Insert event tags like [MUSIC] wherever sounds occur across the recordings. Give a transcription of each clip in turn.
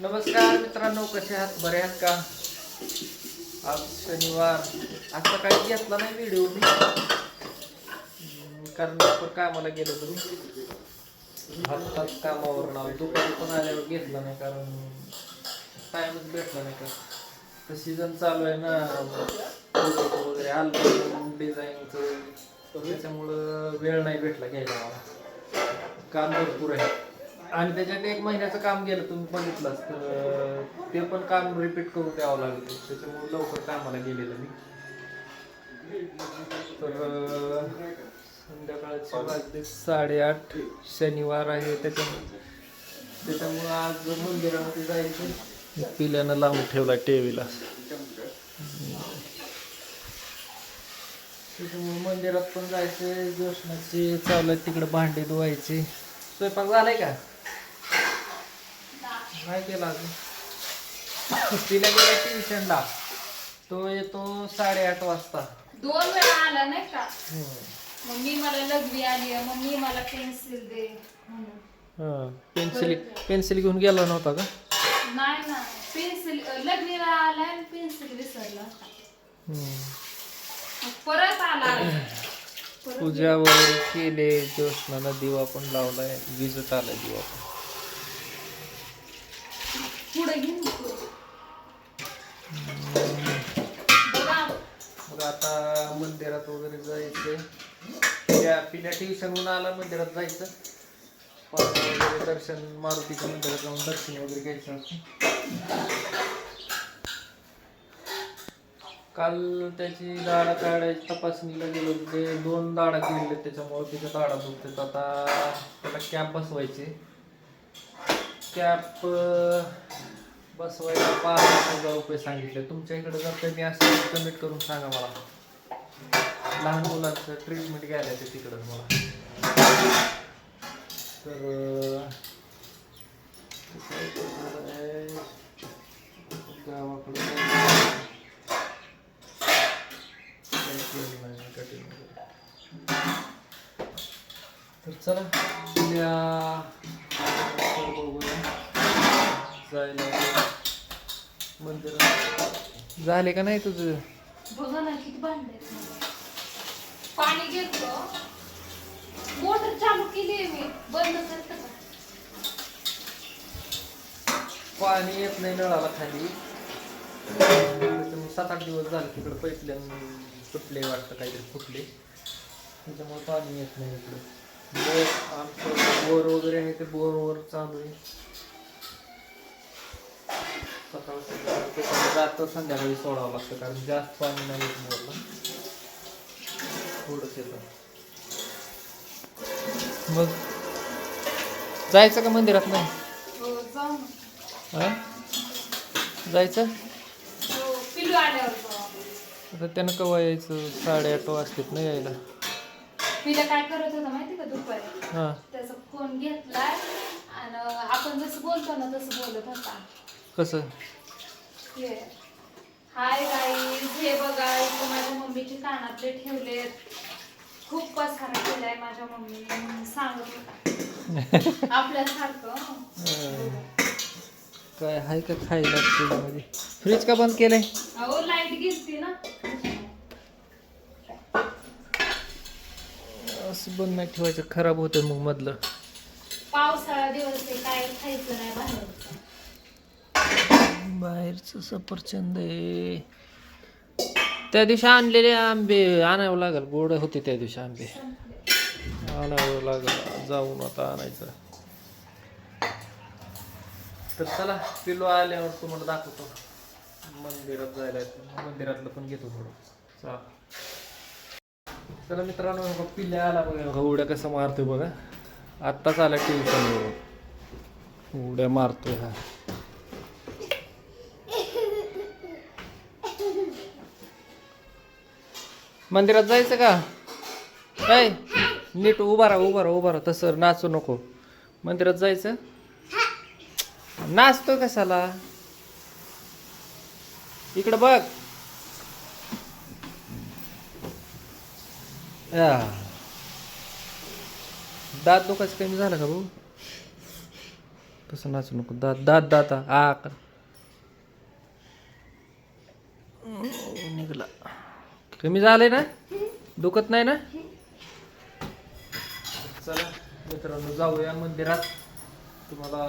नमस्कार मित्रांनो कसे आहात? बरे आहात का? आज शनिवार. आज सकाळी घेतला नाही व्हिडिओ मी. कारण लवकर कामाला गेलो तुम्ही हातात कामावर नाव दुपारी पण आल्यावर घेतला नाही कारण टाइमच भेटला नाही का? तर सीझन चालू आहे ना. वगैरे आलं डिझाईनचं त्याच्यामुळं वेळ नाही भेटला घ्यायला मला. काम भरपूर आहे. आणि त्याच्यात एक महिन्याचं काम गेलं तुम्ही बघितलंच तर ते पण काम रिपीट करून द्यावं लागलं त्याच्यामुळे लवकर कामाला गेलेलं मी. तर संध्याकाळचे वाजले साडेआठ शनिवार आहे त्याच्यामुळे त्याच्यामुळं आज मंदिरामध्ये जायचं. पिल्यानं लावून ठेवला टीव्हीला त्याच्यामुळे मंदिरात पण जायचे जोशनाचे चालू आहे तिकडे भांडे धुवायचे. स्वयंपाक झालाय का? नाही केला अजून. तिला गेला ट्युशनला तो येतो साडेआठ वाजता. दोन वेळा आला नाही का. मम्मी मला लघवी आली मम्मी मला पेन्सिल दे म्हणून. हा. पेन्सिल पेन्सिल घेऊन गेला नव्हता का? नाही ना पेन्सिल लग्नीला आला आणि पेन्सिल विसरला होता. हम्म. मग परत आला. परत पूजा वगैरे केले. ज्योत्स्नानं दिवा पण लावलाय. विजत आलाय दिवा पण. पुढे घेऊन मग आता मंदिरात वगैरे जायचंय त्या पिल्या ट्युशनहून आला मंदिरात जायचं. वगैरे दर्शन मारुतीच्या मंदिरात जाऊन दर्शन वगैरे घ्यायचं. काल त्याची दाडा काढायची तपासणीला गेलो ते दोन दाडा केले त्याच्यामुळे तिच्या दाडा दुखतात आता त्याला कॅप बसवायचे कॅप बसवायला पाच हजार रुपये सांगितले. तुमच्या इकडे जर त्यांनी असं कमेंट करून सांगा मला. लहान मुलांचं ट्रीटमेंट घ्यायला येते तिकडं मला. तर गावाकडे तर चला जायला मंदिरात झाले का नाही तुझं? बघा ना किती भांडे पाणी घेतो मोटर चालू केली मी. बंद करत का पाणी येत नाही नळाला खाली. सात आठ दिवस झाले तिकडे पैपले तुटले वाटतं काहीतरी फुटले. त्याच्यामुळे पाणी येत नाही इकडे. बोर आमचं बोर वगैरे आहे ते बोरवर चालू आहे. सकाळ रात्र संध्याकाळी सोडावं लागतं कारण जास्त पाणी नाही थोडंच येतं मग जायचं का मंदिरात नाही? हो. हा? जायचं? हो. आता त्यानं केव्हा यायचं? साडेआठ वाजतात ना यायला. पिला काय करत होता माहिती का दुपारी? हां. त्याचा फोन घेतलाय आणि आपण जसं बोलतो ना तसं बोलत होता. कसं? हाय गाईज हे बघा इथं माझ्या मम्मीचे कानातले ठेवलेत. खूप पसारा केलाय माझ्या मम्मीने सांगत. [LAUGHS] आपल्यासारखं. काय आहे का खायला फ्रीजमध्ये फ्रीज का बंद केलंय? अहो लाइट गेलती ना. असं बंद नाही ठेवायचं खराब होतं मग मधलं. पावसाळा दिवस काय खायचं नाही बाहेर. बाहेरचं सफरचंद आहे. त्या दिवशी आणलेले आंबे आणावं लागेल. गोड होते त्या दिवशी आंबे. आणावं लागेल. जाऊन आता आणायचं. तर चला पिलो आल्यावर तुम्हाला दाखवतो. मंदिरात जायला मंदिरातलं पण घेतो थोडं. चला. चला मित्रांनो बघा पिल्ल्या आला बघा. उड्या कसं मारतोय बघा. आत्ताच आला ट्युशनवरून उड्या मारतोय हा. मंदिरात जायचं का? काय नीट उभा राहा उभा राहा उभा राहा. तसं नाचू नको. मंदिरात जायचं? नाचतो कशाला? इकडं बघ. या. दात दुखायचं कमी झालं का भाऊ? तसं नाचू नको. दात दात दात. आ कमी झालंय ना? दुखत नाही ना? चला मित्रांनो जाऊया मंदिरात. तुम्हाला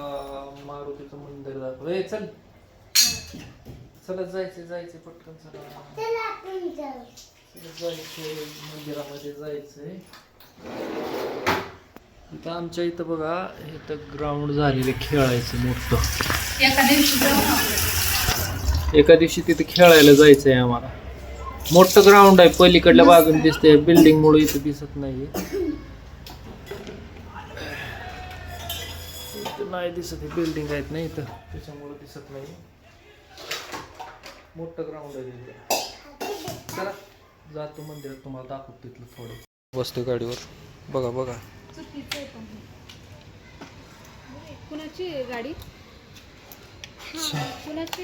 मारुतीचं मंदिर दाखव. चल. चला जायचे जायचे पटकन चला. चला, जायचंय मंदिरामध्ये जायचंय. इथं आमच्या इथं बघा इथं ग्राउंड झालेलं खेळायचं मोठं. एका दिवशी तिथे खेळायला जायचंय आम्हाला. मोठं ग्राउंड आहे पलीकडल्या बाजून दिसते बिल्डिंग मुळे इथं दिसत नाहीये. नाही दिसत हे बिल्डिंग आहेत ना इथं. त्याच्यामुळे दिसत नाही मोठं ग्राउंड आहे जातो मंदिरात. तुम्हाला दाखवतो तिथलं थोडं. बसतो गाडीवर. बघा बघा. हे. कुणाची गाडी? कुणाची?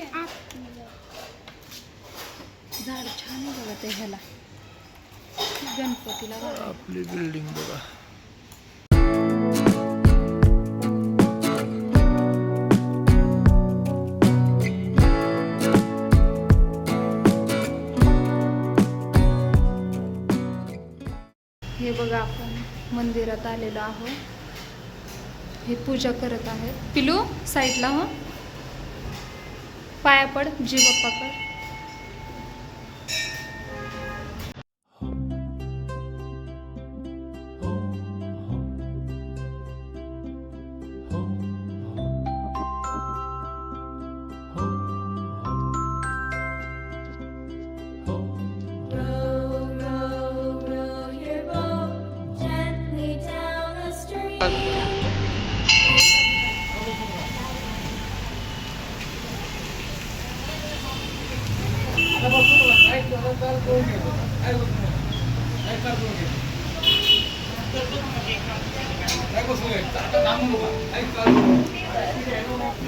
झाड छान आहे बघा ते ह्याला. गणपतीला. आपली बिल्डिंग बघा. हे बघा आपण मंदिरात आलेलो आहोत. हे पूजा करत आहेत. पिलू साईडला हो. पाया पड जी बाप्पाकडे Row,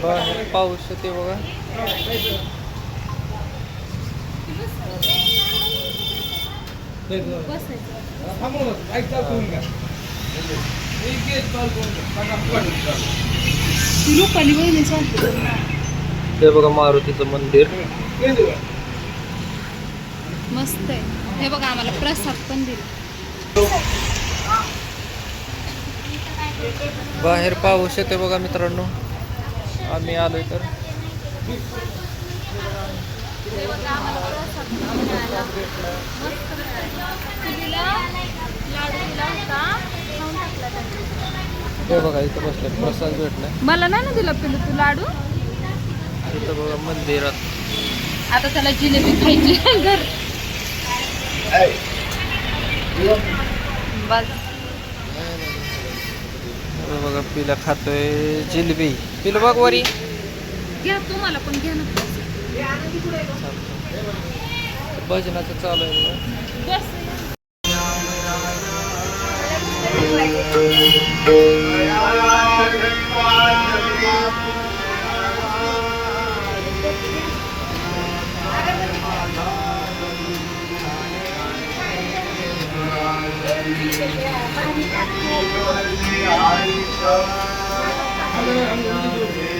बाहेर पाऊस येते बघा. ते बघा मारुतीचं मंदिर. मस्त आहे. हे बघा आम्हाला प्रसाद पण दिला. बाहेर पाऊस येते बघा मित्रांनो. आम्ही आलोय तर. हे बघा इथं बसले. प्रसाद भेटलाय मला नाही ना दिला पिलू तू लाडू? इथं बघा मंदिरात. आता त्याला जिलेबी खायची घर. बघा पिला खातोय जिलबी पिलं बघ वरी घ्या तुम्हाला पण घ्या ना भजनाचं चालू आहे Thank you.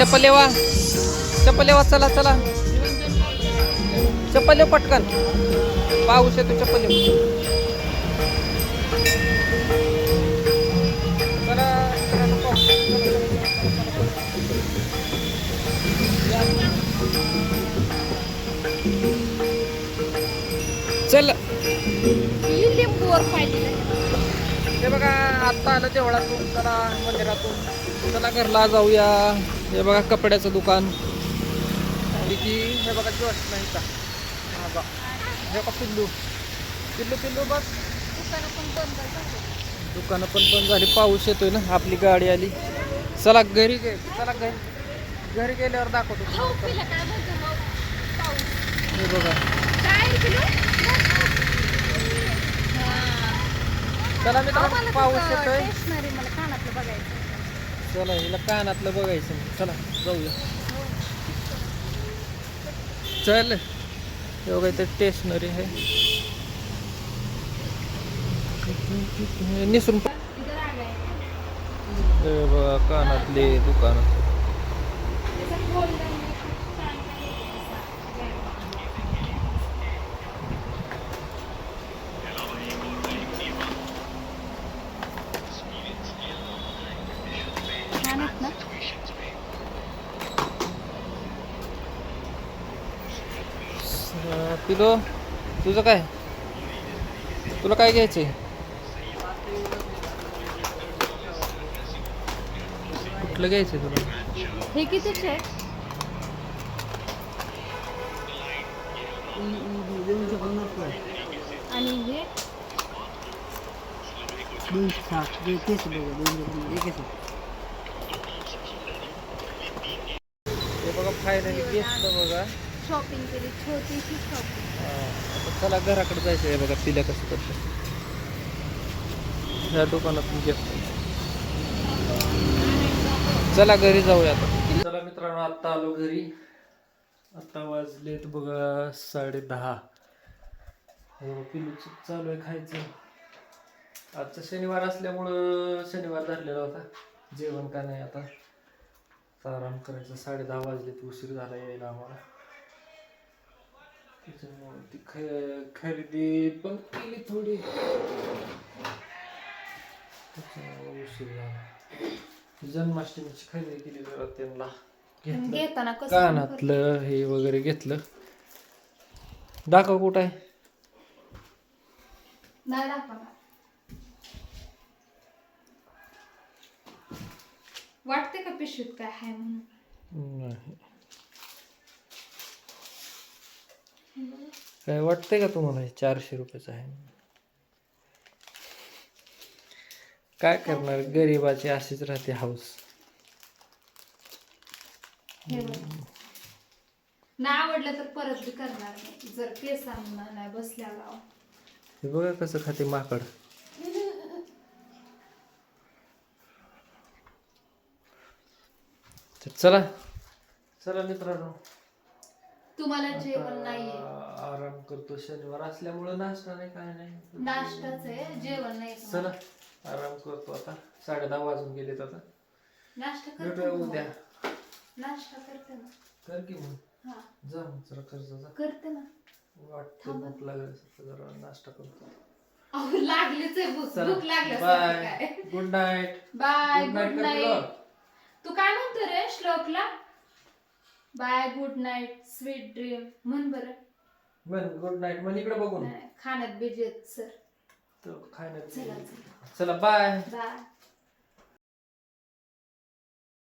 बघा. बस चला चला. चला चप्पल लेव पटकन पाऊस येतो चप्पल लेव चला, हे बघा आत्ता आलं देवळातून चला मंदिरातून. चला घरला जाऊया. हे बघा कपड्याचं दुकान. आणि की हे बघा जोश नाही का हा बघा. हे बघा पिल्लू. पिल्लू पिल्लू बघ दुकानं पण बंद झाली. पाऊस येतोय ना आपली गाडी आली. चला घरी गे चला घरी. घरी गेल्यावर दाखवतो तुम्हाला. हे बघा. चला मित्रांनो पाऊस येतोय. मला कानातलं बघायचं. चला हिला कानातलं बघायचं चला जाऊया. चल. एवढं तर इथे स्टेशनरी आहे. हे निसरून बघा कानातले दुकान त्याचं golden आहे, खूप छान आहे. छान आहेत ना पिलो तुझं काय? तुला काय घ्यायचंय? कुठलं घ्यायचंय तुला? हे कितीचे आहे? आणि हे? हे बघा फायनली घेतलं बघा. शॉपिंग केली छोटीशी शॉपिंग आता चला घराकडे जायचं आहे बघा तिला कसं करतं ह्या दुकानातून घेतो चला घरी जाऊया आता. चला मित्रांनो आत्ता आलो घरी. आता वाजलेत बघा साडे दहा हो पिलूच चालू आहे खायचं. आजचा शनिवार असल्यामुळं शनिवार धरलेला होता. जेवण का नाही आता. आता आराम करायचा. साडे दहा वाजलेत उशीर झाला यायला आम्हाला. त्याच्यामुळं ती ख खरेदी पण केली थोडी. त्याच्यामुळं उशीर. झाला जन्माष्टमीची खरेदी केली जरा त्यांना. घेतलं. घेताना कसं कानातलं हे वगैरे घेतलं. दाखव कुठं आहे? नाही दाखवणार. वाटते का पिशवीत काय आहे म्हणून? नाही. काय वाटतंय का तुम्हाला हे चारशे रुपयाचं आहे? काय करणार? गरिबाची अशीच राहते हाऊस हे बघ. नाही आवडलं तर परत बी करणार. नाही जर केसांना नाही बसल्यावर हे बघा कसं खाते माकड. तर चला. चला मित्रांनो. तुम्हाला जेवण नाहीये आता आराम करतो शनिवार असल्यामुळं नाश्ता नाही काय नाही. नाश्ताच आहे जेवण नाही चला आराम करतो आता. साडे दहा वाजून गेलेत आता. नाश्ता करते भेटूया ना. उद्या. नाश्ता करते ना. कर की मग. हा. जा मग जरा कर जा. करते ना. वाटतं भूक लागेल जरा नाश्ता करतो. अहो लागलीच आहे भूक. चला. भूक लागली bye. Good night. Bye good night. तू काय म्हणतो रे श्लोकला? Bye good night sweet dream. म्हण बरं. Good night. म्हण इकडे बघून. नाही, खाण्यात बिजी आहेत सर तो खाण्यात चला, चला. Bye bye